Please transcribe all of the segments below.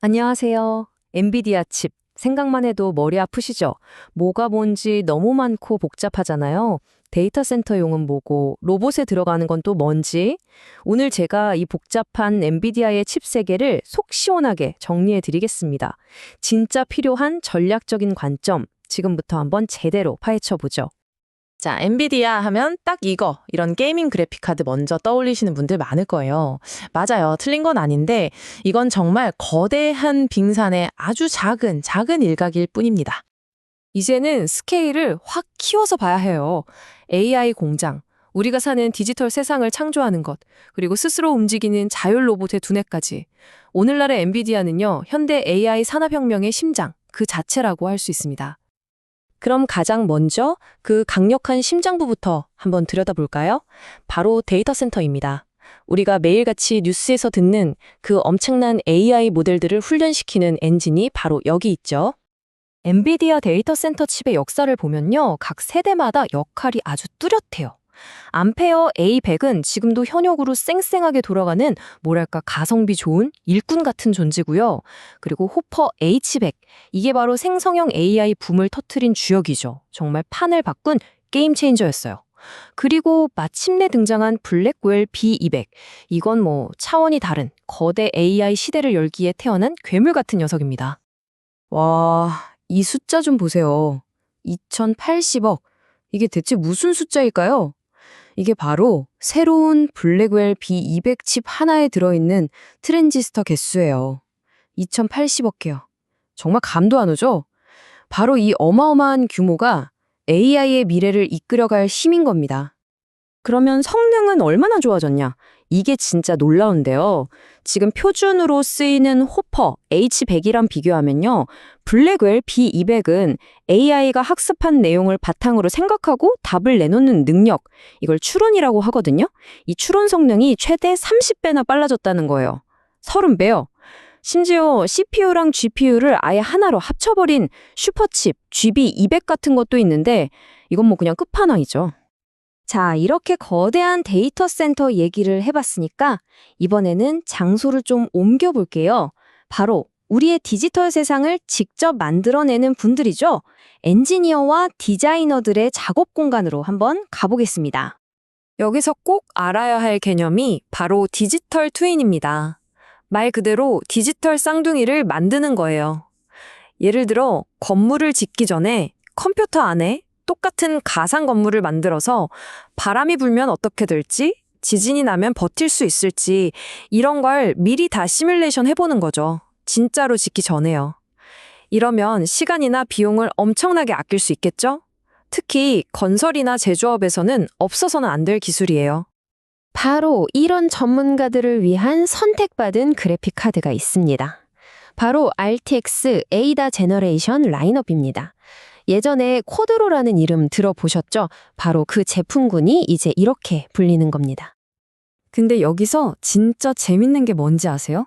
안녕하세요. 엔비디아 칩. 생각만 해도 머리 아프시죠? 뭐가 뭔지 너무 많고 복잡하잖아요. 데이터 센터 용은 뭐고, 로봇에 들어가는 건 또 뭔지. 오늘 제가 이 복잡한 엔비디아의 칩 세계를 속 시원하게 정리해 드리겠습니다. 진짜 필요한 전략적인 관점, 지금부터 한번 제대로 파헤쳐 보죠. 자, 엔비디아 하면 딱 이거, 이런 게이밍 그래픽 카드 먼저 떠올리시는 분들 많을 거예요. 맞아요. 틀린 건 아닌데, 이건 정말 거대한 빙산의 아주 작은, 작은 일각일 뿐입니다. 이제는 스케일을 확 키워서 봐야 해요. AI 공장, 우리가 사는 디지털 세상을 창조하는 것, 그리고 스스로 움직이는 자율 로봇의 두뇌까지. 오늘날의 엔비디아는요, 현대 AI 산업혁명의 심장, 그 자체라고 할 수 있습니다. 그럼 가장 먼저 그 강력한 심장부부터 한번 들여다볼까요? 바로 데이터 센터입니다. 우리가 매일같이 뉴스에서 듣는 그 엄청난 AI 모델들을 훈련시키는 엔진이 바로 여기 있죠. 엔비디아 데이터 센터 칩의 역사를 보면요. 각 세대마다 역할이 아주 뚜렷해요. 암페어 A100은 지금도 현역으로 쌩쌩하게 돌아가는 뭐랄까 가성비 좋은 일꾼 같은 존재고요. 그리고 호퍼 H100 이게 바로 생성형 AI 붐을 터트린 주역이죠. 정말 판을 바꾼 게임 체인저였어요. 그리고 마침내 등장한 블랙웰 B200 이건 뭐 차원이 다른 거대 AI 시대를 열기에 태어난 괴물 같은 녀석입니다. 와, 이 숫자 좀 보세요. 2080억. 이게 대체 무슨 숫자일까요? 이게 바로 새로운 블랙웰 B200 칩 하나에 들어있는 트랜지스터 개수예요. 2080억 개요. 정말 감도 안 오죠? 바로 이 어마어마한 규모가 AI의 미래를 이끌어갈 힘인 겁니다. 그러면 성능은 얼마나 좋아졌냐? 이게 진짜 놀라운데요. 지금 표준으로 쓰이는 호퍼 H100이랑 비교하면요. 블랙웰 B200은 AI가 학습한 내용을 바탕으로 생각하고 답을 내놓는 능력, 이걸 추론이라고 하거든요. 이 추론 성능이 최대 30배나 빨라졌다는 거예요. 30배요. 심지어 CPU랑 GPU를 아예 하나로 합쳐버린 슈퍼칩 GB200 같은 것도 있는데 이건 뭐 그냥 끝판왕이죠. 자, 이렇게 거대한 데이터 센터 얘기를 해봤으니까 이번에는 장소를 좀 옮겨볼게요. 바로 우리의 디지털 세상을 직접 만들어내는 분들이죠. 엔지니어와 디자이너들의 작업 공간으로 한번 가보겠습니다. 여기서 꼭 알아야 할 개념이 바로 디지털 트윈입니다. 말 그대로 디지털 쌍둥이를 만드는 거예요. 예를 들어 건물을 짓기 전에 컴퓨터 안에 똑같은 가상 건물을 만들어서 바람이 불면 어떻게 될지, 지진이 나면 버틸 수 있을지 이런 걸 미리 다 시뮬레이션 해보는 거죠. 진짜로 짓기 전에요. 이러면 시간이나 비용을 엄청나게 아낄 수 있겠죠? 특히 건설이나 제조업에서는 없어서는 안 될 기술이에요. 바로 이런 전문가들을 위한 선택받은 그래픽 카드가 있습니다. 바로 RTX 에이다 제너레이션 라인업입니다. 예전에 쿼드로라는 이름 들어보셨죠? 바로 그 제품군이 이제 이렇게 불리는 겁니다. 근데 여기서 진짜 재밌는 게 뭔지 아세요?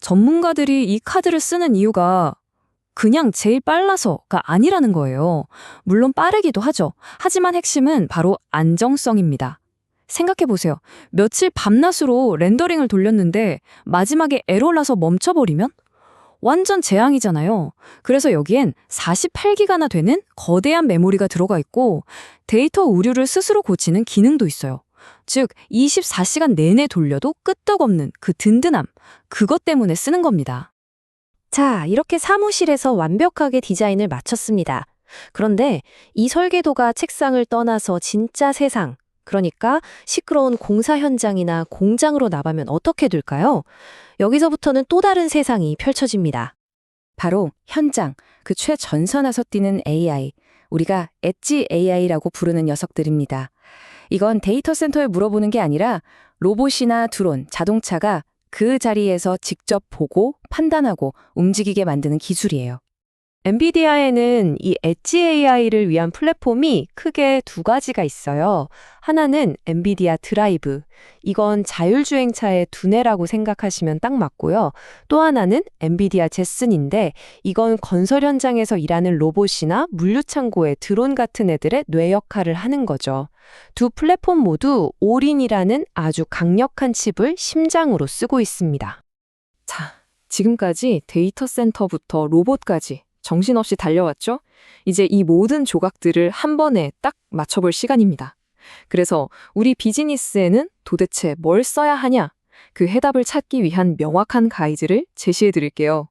전문가들이 이 카드를 쓰는 이유가 그냥 제일 빨라서가 아니라는 거예요. 물론 빠르기도 하죠. 하지만 핵심은 바로 안정성입니다. 생각해보세요. 며칠 밤낮으로 렌더링을 돌렸는데 마지막에 에러라서 멈춰버리면? 완전 재앙이잖아요. 그래서 여기엔 48기가나 되는 거대한 메모리가 들어가 있고 데이터 오류를 스스로 고치는 기능도 있어요. 즉 24시간 내내 돌려도 끄떡없는 그 든든함, 그것 때문에 쓰는 겁니다. 자, 이렇게 사무실에서 완벽하게 디자인을 마쳤습니다. 그런데 이 설계도가 책상을 떠나서 진짜 세상, 그러니까 시끄러운 공사 현장이나 공장으로 나가면 어떻게 될까요? 여기서부터는 또 다른 세상이 펼쳐집니다. 바로 현장, 그 최전선에서 뛰는 AI, 우리가 엣지 AI라고 부르는 녀석들입니다. 이건 데이터 센터에 물어보는 게 아니라 로봇이나 드론, 자동차가 그 자리에서 직접 보고 판단하고 움직이게 만드는 기술이에요. 엔비디아에는 이 엣지 AI를 위한 플랫폼이 크게 두 가지가 있어요. 하나는 엔비디아 드라이브. 이건 자율주행차의 두뇌라고 생각하시면 딱 맞고요. 또 하나는 엔비디아 제슨인데 이건 건설 현장에서 일하는 로봇이나 물류창고의 드론 같은 애들의 뇌 역할을 하는 거죠. 두 플랫폼 모두 올인이라는 아주 강력한 칩을 심장으로 쓰고 있습니다. 자, 지금까지 데이터 센터부터 로봇까지 정신없이 달려왔죠? 이제 이 모든 조각들을 한 번에 딱 맞춰볼 시간입니다. 그래서 우리 비즈니스에는 도대체 뭘 써야 하냐? 그 해답을 찾기 위한 명확한 가이드를 제시해 드릴게요.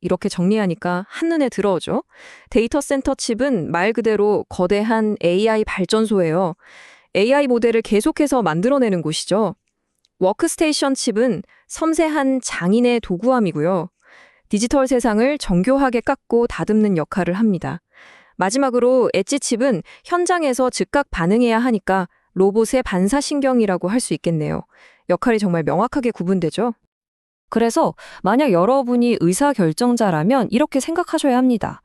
이렇게 정리하니까 한눈에 들어오죠? 데이터 센터 칩은 말 그대로 거대한 AI 발전소예요. AI 모델을 계속해서 만들어내는 곳이죠. 워크스테이션 칩은 섬세한 장인의 도구함이고요. 디지털 세상을 정교하게 깎고 다듬는 역할을 합니다. 마지막으로 엣지 칩은 현장에서 즉각 반응해야 하니까 로봇의 반사신경이라고 할 수 있겠네요. 역할이 정말 명확하게 구분되죠. 그래서 만약 여러분이 의사결정자라면 이렇게 생각하셔야 합니다.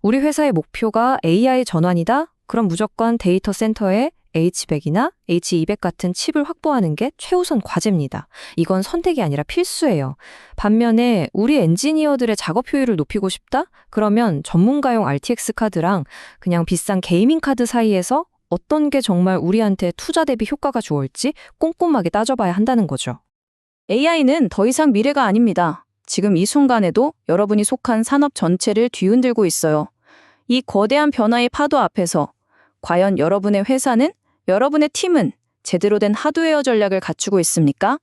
우리 회사의 목표가 AI 전환이다? 그럼 무조건 데이터 센터에 H100이나 H200 같은 칩을 확보하는 게 최우선 과제입니다. 이건 선택이 아니라 필수예요. 반면에 우리 엔지니어들의 작업 효율을 높이고 싶다? 그러면 전문가용 RTX 카드랑 그냥 비싼 게이밍 카드 사이에서 어떤 게 정말 우리한테 투자 대비 효과가 좋을지 꼼꼼하게 따져봐야 한다는 거죠. AI는 더 이상 미래가 아닙니다. 지금 이 순간에도 여러분이 속한 산업 전체를 뒤흔들고 있어요. 이 거대한 변화의 파도 앞에서 과연 여러분의 회사는, 여러분의 팀은 제대로 된 하드웨어 전략을 갖추고 있습니까?